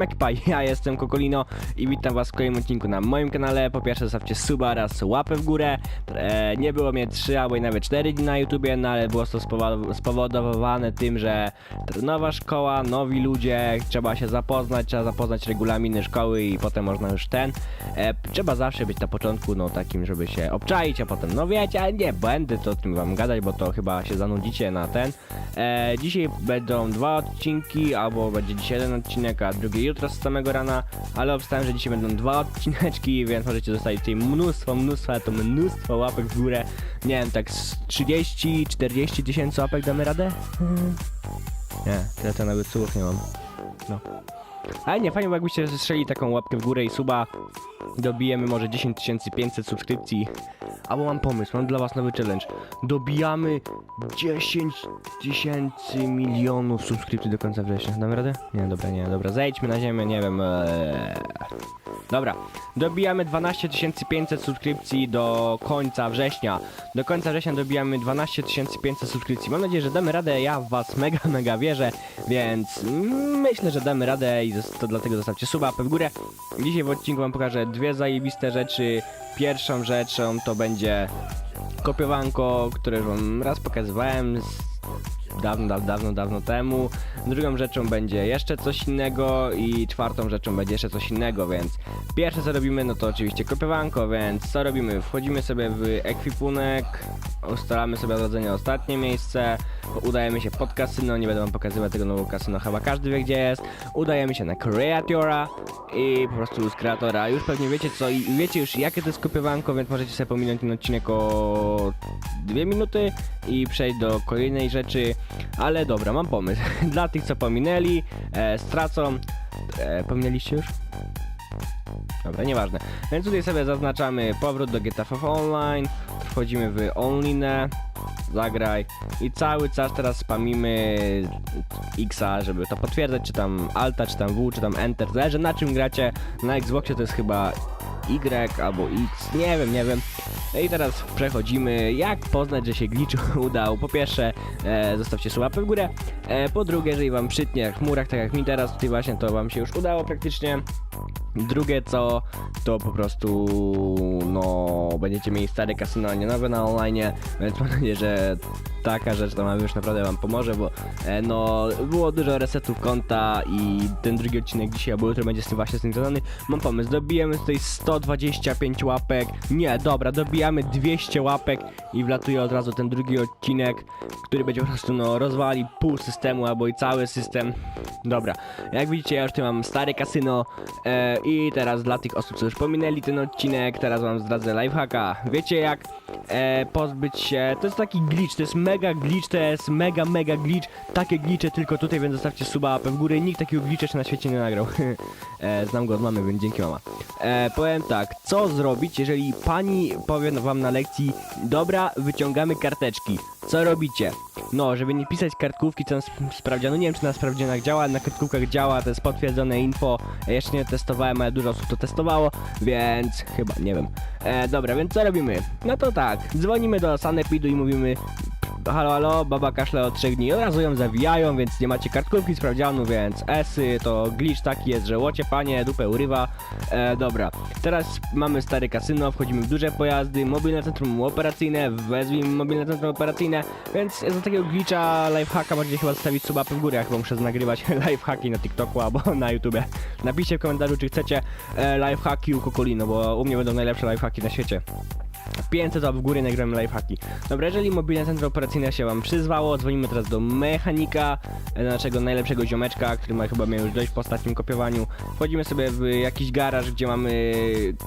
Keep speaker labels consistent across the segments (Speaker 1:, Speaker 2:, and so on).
Speaker 1: Ekpa, ja jestem Kokolino i witam was w kolejnym odcinku na moim kanale. Po pierwsze zostawcie suba oraz łapę w górę. E, nie było mnie 3 albo i nawet 4 dni na YouTubie, no ale było to spowo- spowodowane tym, że nowa szkoła, nowi ludzie, trzeba się zapoznać, trzeba zapoznać regulaminy szkoły i potem można już ten. E, trzeba zawsze być na początku, no takim, żeby się obczaić, a potem, no wiecie, ale nie będę to o tym wam gadać, bo to chyba się zanudzicie na ten. E, dzisiaj będą dwa odcinki, albo będzie dzisiaj jeden odcinek, a drugi jutro z samego rana, ale obstałem, że dzisiaj będą dwa odcineczki, więc możecie zostawić tutaj mnóstwo, mnóstwo, ale to mnóstwo łapek w górę. Nie wiem, tak z 30-40 tysięcy łapek damy radę? Nie, tyle to nawet słów nie mam. No. Ale nie, fajnie, jakbyście zestrzeli taką łapkę w górę i suba, dobijemy może 10 500 subskrypcji. Albo mam pomysł, mam dla was nowy challenge. Dobijamy 10 tysięcy milionów subskrypcji do końca września. Damy radę? Nie, dobra, nie, dobra. Zejdźmy na ziemię, nie wiem. Eee... Dobra, dobijamy 12 500 subskrypcji do końca września. Do końca września dobijamy 12 500 subskrypcji. Mam nadzieję, że damy radę. Ja w was mega, mega wierzę, więc myślę, że damy radę i to dlatego zostawcie suba, w górę. Dzisiaj w odcinku wam pokażę dwie zajebiste rzeczy. Pierwszą rzeczą to będzie kopiowanko, które wam raz pokazywałem dawno, dawno, dawno, dawno temu. Drugą rzeczą będzie jeszcze coś innego i czwartą rzeczą będzie jeszcze coś innego, więc pierwsze co robimy, no to oczywiście kopiowanko, więc co robimy? Wchodzimy sobie w ekwipunek, ustalamy sobie od rodzenia ostatnie miejsce, udajemy się pod kasyno, nie będę wam pokazywać tego nowego kasyno, chyba każdy wie gdzie jest. Udajemy się na Creatora i po prostu z kreatora. Już pewnie wiecie co i wiecie już jakie to jest kopiowanko, więc możecie sobie pominąć ten odcinek o dwie minuty i przejść do kolejnej rzeczy. Ale dobra, mam pomysł. Dla tych co pominęli, e, stracą. E, pominęliście już? Dobra, nieważne. Więc tutaj sobie zaznaczamy powrót do GTA 5 Online, wchodzimy w Onlinę, zagraj i cały czas teraz spamimy Xa, żeby to potwierdzać, czy tam Alta, czy tam W, czy tam Enter, zależy na czym gracie. Na Xboxie to jest chyba Y albo X, nie wiem, nie wiem. No I teraz przechodzimy, jak poznać, że się glitch udał. Po pierwsze, e, zostawcie sobie łapę w górę. E, po drugie, jeżeli wam przytnie jak w chmurach, tak jak mi teraz, tutaj właśnie to wam się już udało praktycznie. Drugie co, to po prostu, no, będziecie mieli stare kasyno, a nie nowe na online, więc mam nadzieję, że taka rzecz to już naprawdę wam pomoże, bo e, no, było dużo resetów konta i ten drugi odcinek dzisiaj albo jutro będzie z tym właśnie związany. Mam pomysł, dobijemy tutaj 125 łapek, nie, dobra, dobijamy 200 łapek i wlatuje od razu ten drugi odcinek, który będzie po prostu, no, rozwali pół systemu albo i cały system. Dobra, jak widzicie, ja już tu mam stare kasyno e, i teraz dla tych osób, co już pominęli ten odcinek, teraz wam zdradzę lifehacka. Wiecie jak e, pozbyć się, to jest taki glitch, to jest mega glitch, to jest mega, mega glitch, takie glitche tylko tutaj, więc zostawcie suba w górę, nikt takiego glitcha na świecie nie nagrał. e, znam go od mamy, więc dzięki mama. E, powiem tak, co zrobić, jeżeli pani powie wam na lekcji, dobra, wyciągamy karteczki, co robicie? No, żeby nie pisać kartkówki, co na sp- sprawdziano, nie wiem czy na sprawdzianach działa, na kartkówkach działa, to jest potwierdzone info, ja jeszcze nie testowałem, ale dużo osób to testowało, więc chyba, nie wiem. E, dobra, więc co robimy? No to tak, dzwonimy do Sanepidu i mówimy Halo, halo, baba kaszle od trzech dni. Od razu ją zawijają, więc nie macie kartkówki sprawdzianu, więc esy, to glitch taki jest, że łocie panie, dupę urywa. E, dobra, teraz mamy stare kasyno, wchodzimy w duże pojazdy, mobilne centrum operacyjne, wezwijmy mobilne centrum operacyjne, więc za takiego glitcha, lifehacka możecie chyba zostawić suba w górę, ja chyba muszę nagrywać lifehacki na TikToku albo na YouTubie. Napiszcie w komentarzu, czy chcecie e, lifehacki u Kokolino, bo u mnie będą najlepsze lifehacki na świecie. 500 łap w górę nagramy lifehacki. Dobra, jeżeli mobilne centrum operacyjne się wam przyzwało, dzwonimy teraz do mechanika, e, naszego najlepszego ziomeczka, który ma chyba miał już dość po ostatnim kopiowaniu. Wchodzimy sobie w jakiś garaż, gdzie mamy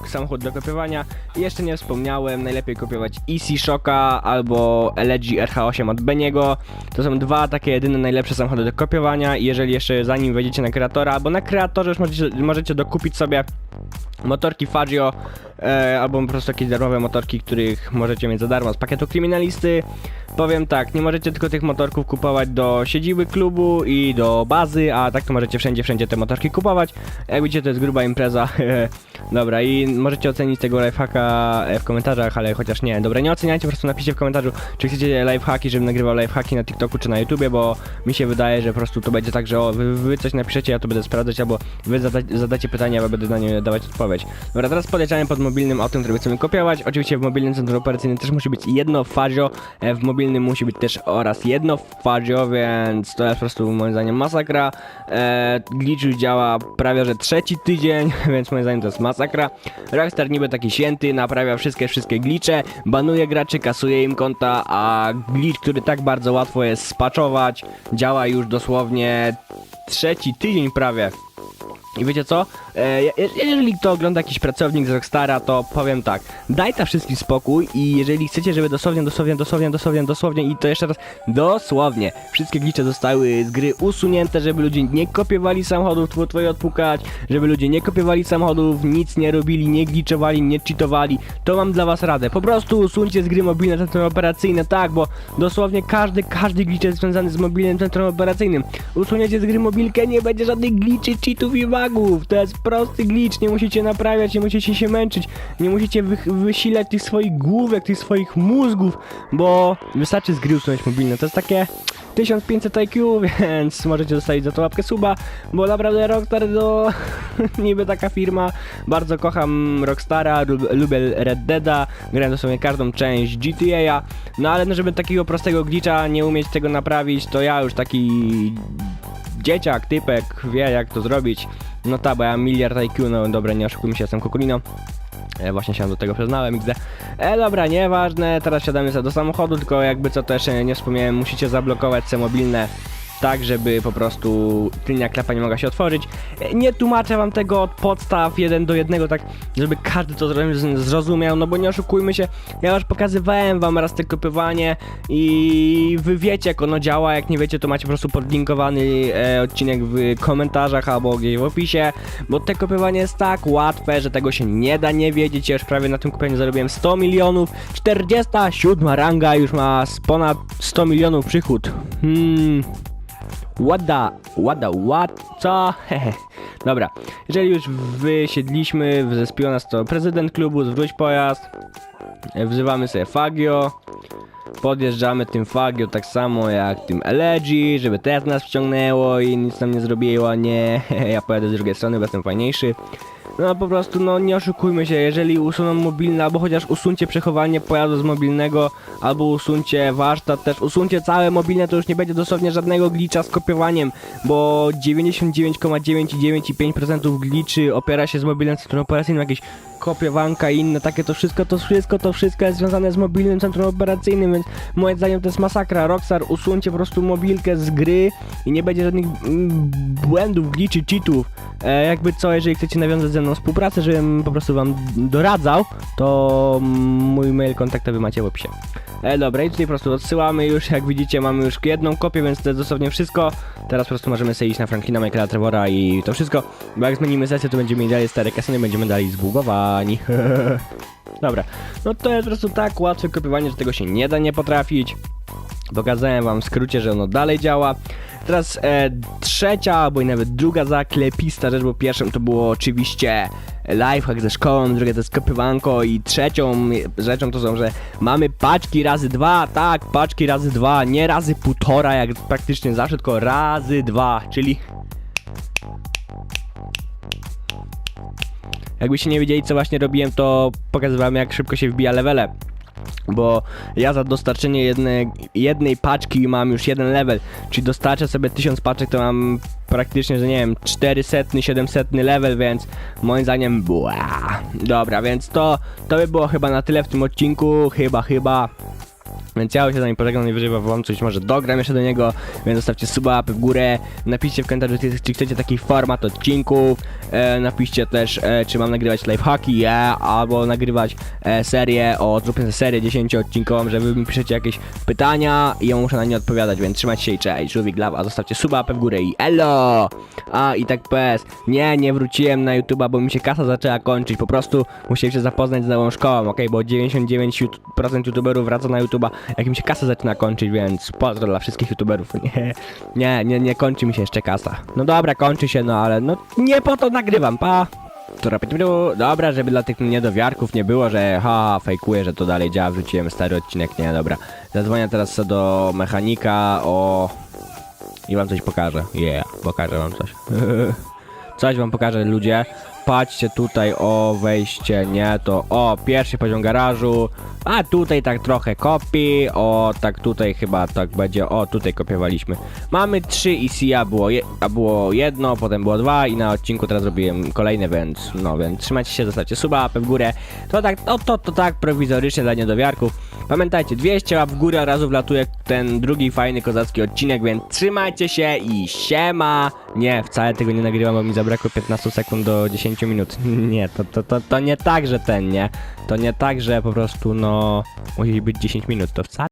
Speaker 1: samochód do kopiowania. I jeszcze nie wspomniałem, najlepiej kopiować EC Shocka albo LG RH8 od Beniego. To są dwa takie jedyne najlepsze samochody do kopiowania i jeżeli jeszcze zanim wejdziecie na kreatora, bo na kreatorze już możecie, możecie dokupić sobie motorki Fagio e, albo po prostu jakieś darmowe motorki, których możecie mieć za darmo z pakietu kryminalisty. Powiem tak, nie możecie tylko tych motorków kupować do siedziby klubu i do bazy, a tak to możecie wszędzie, wszędzie te motorki kupować. Jak widzicie, to jest gruba impreza. Dobra, i możecie ocenić tego lifehacka w komentarzach, ale chociaż nie. Dobra, nie oceniajcie, po prostu napiszcie w komentarzu, czy chcecie lifehacki, żebym nagrywał lifehacki na TikToku czy na YouTubie, bo mi się wydaje, że po prostu to będzie tak, że o, wy, wy coś napiszecie, ja to będę sprawdzać, albo wy zada zadacie pytania, a będę na nie dawać odpowiedź. Dobra, teraz podejrzałem pod mobilnym autem, który chcemy kopiować. Oczywiście w mobilnym centrum operacyjnym też musi być jedno fazio, e, w mobilnym musi być też oraz jedno fazio, więc to jest po prostu moim zdaniem masakra. E, glitch działa prawie, że trzeci tydzień, więc moim zdaniem to jest masakra. Rockstar niby taki święty, naprawia wszystkie, wszystkie glitche, banuje graczy, kasuje im konta, a glitch, który tak bardzo łatwo jest spaczować, działa już dosłownie trzeci tydzień prawie. I wiecie co? E, je- jeżeli to ogląda jakiś pracownik z Rockstara, to powiem tak. Daj ta wszystkim spokój i jeżeli chcecie, żeby dosłownie, dosłownie, dosłownie, dosłownie, dosłownie i to jeszcze raz dosłownie wszystkie glicze zostały z gry usunięte, żeby ludzie nie kopiowali samochodów, tło- twoje odpukać, żeby ludzie nie kopiowali samochodów, nic nie robili, nie gliczowali, nie cheatowali, to mam dla was radę. Po prostu usuńcie z gry mobilne centrum operacyjne, tak, bo dosłownie każdy, każdy glitch jest związany z mobilnym centrum operacyjnym. Usuniecie z gry mobilkę, nie będzie żadnych glitchy, cheatów i bugów. To jest prosty glitch, nie musicie naprawiać, nie musicie się męczyć, nie musicie wy wysilać tych swoich główek, tych swoich mózgów, bo wystarczy z gry usunąć mobilne. To jest takie 1500 IQ, więc możecie zostawić za to łapkę suba, bo naprawdę Rockstar to niby taka firma. Bardzo kocham Rockstara, lub, lubię Red Deada, grałem dosłownie każdą część GTA, no ale no, żeby takiego prostego glitcha nie umieć tego naprawić, to ja już taki dzieciak, typek wie jak to zrobić. No ta, bo ja miliard IQ, no dobra, nie oszukujmy się, jestem Kokolino. E, właśnie się do tego przyznałem, XD. E, dobra, nieważne, teraz siadamy sobie do samochodu, tylko jakby co też nie wspomniałem, musicie zablokować se mobilne tak, żeby po prostu tylnia klapa nie mogła się otworzyć. E, Nie tłumaczę wam tego od podstaw jeden do jednego, tak żeby każdy to zro- zrozumiał, no bo nie oszukujmy się, ja już pokazywałem wam raz te kopiowanie i wy wiecie jak ono działa, jak nie wiecie to macie po prostu podlinkowany e, odcinek w komentarzach albo gdzieś w opisie, bo te kopiowanie jest tak łatwe, że tego się nie da nie wiedzieć, ja już prawie na tym kopieniu zarobiłem 100 milionów, 47 ranga już ma ponad 100 milionów przychód. Hmm... What, co? Hehe. Dobra, jeżeli już wysiedliśmy, zespiło nas to prezydent klubu, zwróć pojazd, wzywamy sobie Fagio, podjeżdżamy tym Fagio tak samo jak tym Elegy, żeby też nas wciągnęło i nic nam nie zrobiło, nie, ja pojadę z drugiej strony, bo jestem fajniejszy. No po prostu, no nie oszukujmy się, jeżeli usuną mobilne, albo chociaż usuńcie przechowanie pojazdu z mobilnego, albo usuńcie warsztat też, usuńcie całe mobilne, to już nie będzie dosłownie żadnego glitcha z kopiowaniem, bo 99,9,9,5% glitchy opiera się z mobilnym centrum operacyjnym, jakieś kopiowanka i inne takie, to wszystko, to wszystko, to wszystko jest związane z mobilnym centrum operacyjnym, więc moim zdaniem to jest masakra. Rockstar, usuńcie po prostu mobilkę z gry i nie będzie żadnych mm, błędów, glitchy, cheatów. E, jakby co, jeżeli chcecie nawiązać ze mną współpracę, żebym po prostu wam doradzał, to mm, mój mail kontaktowy macie w opisie. E, dobra, i tutaj po prostu odsyłamy już, jak widzicie mamy już jedną kopię, więc to jest dosłownie wszystko. Teraz po prostu możemy sobie iść na Franklina, Michaela, Trevora i to wszystko, bo jak zmienimy sesję, to będziemy mieli dalej stare kasyny, będziemy dalej zbugowani. Dobra, no to jest po prostu tak łatwe kopiowanie, że tego się nie da nie potrafić. Pokazałem wam w skrócie, że ono dalej działa. Teraz e, trzecia, albo i nawet druga zaklepista rzecz, bo pierwszą to było oczywiście lifehack ze szkołą, drugie to jest kopywanko i trzecią rzeczą to są, że mamy paczki razy dwa, tak, paczki razy dwa, nie razy półtora jak praktycznie zawsze, tylko razy dwa, czyli Jakbyście nie wiedzieli co właśnie robiłem, to pokazywałem jak szybko się wbija levele. Bo ja za dostarczenie jednej, jednej paczki mam już jeden level, czyli dostarczę sobie 1000 paczek, to mam praktycznie, że nie wiem, 400, 700 level, więc moim zdaniem, bła. Dobra, więc to, to by było chyba na tyle w tym odcinku, chyba, chyba. Więc ja już się z wami pożegnam, najwyżej coś może dogram jeszcze do niego, więc zostawcie suba, w górę, napiszcie w komentarzu, czy- chcecie taki format odcinków, E, napiszcie też, e, czy mam nagrywać lifehacki, yeah, albo nagrywać e, serię o, zróbmy serię 10-odcinkową, że wy mi piszecie jakieś pytania i ja muszę na nie odpowiadać, więc trzymajcie się i cześć, żółwik lawa, zostawcie suba, w górę i elo! A, i tak PS, nie, nie wróciłem na YouTube'a, bo mi się kasa zaczęła kończyć, po prostu musiałem się zapoznać z nową szkołą, ok, bo 99% YouTuberów wraca na YouTube'a, jak mi się kasa zaczyna kończyć, więc pozdro dla wszystkich YouTuberów, nie, nie, nie, nie kończy mi się jeszcze kasa. No dobra, kończy się, no ale no nie po to nagrywam, pa! Dobra, żeby dla tych niedowiarków nie było, że ha, fejkuję, że to dalej działa, wrzuciłem stary odcinek, nie, dobra. Zadzwonię teraz do mechanika o... I wam coś pokażę, yeah, pokażę wam coś. coś wam pokażę, ludzie. Patrzcie tutaj, o, wejście, nie, to, o, pierwszy poziom garażu, a tutaj tak trochę kopii, o, tak tutaj chyba tak będzie, o, tutaj kopiowaliśmy. Mamy trzy EC, a było, je, a było jedno, potem było dwa i na odcinku teraz zrobiłem kolejne, więc, no, więc trzymajcie się, zostawcie suba, łapę w górę. To tak, to, to, to tak prowizorycznie dla niedowiarków. Pamiętajcie, 200 łap w górę, a razu wlatuje ten drugi fajny kozacki odcinek, więc trzymajcie się i siema! Nie, wcale tego nie nagrywam, bo mi zabrakło 15 sekund do 10 minut. Nie, to, to, to, to nie tak, że ten, nie? To nie tak, że po prostu, no, musi być 10 minut, to wcale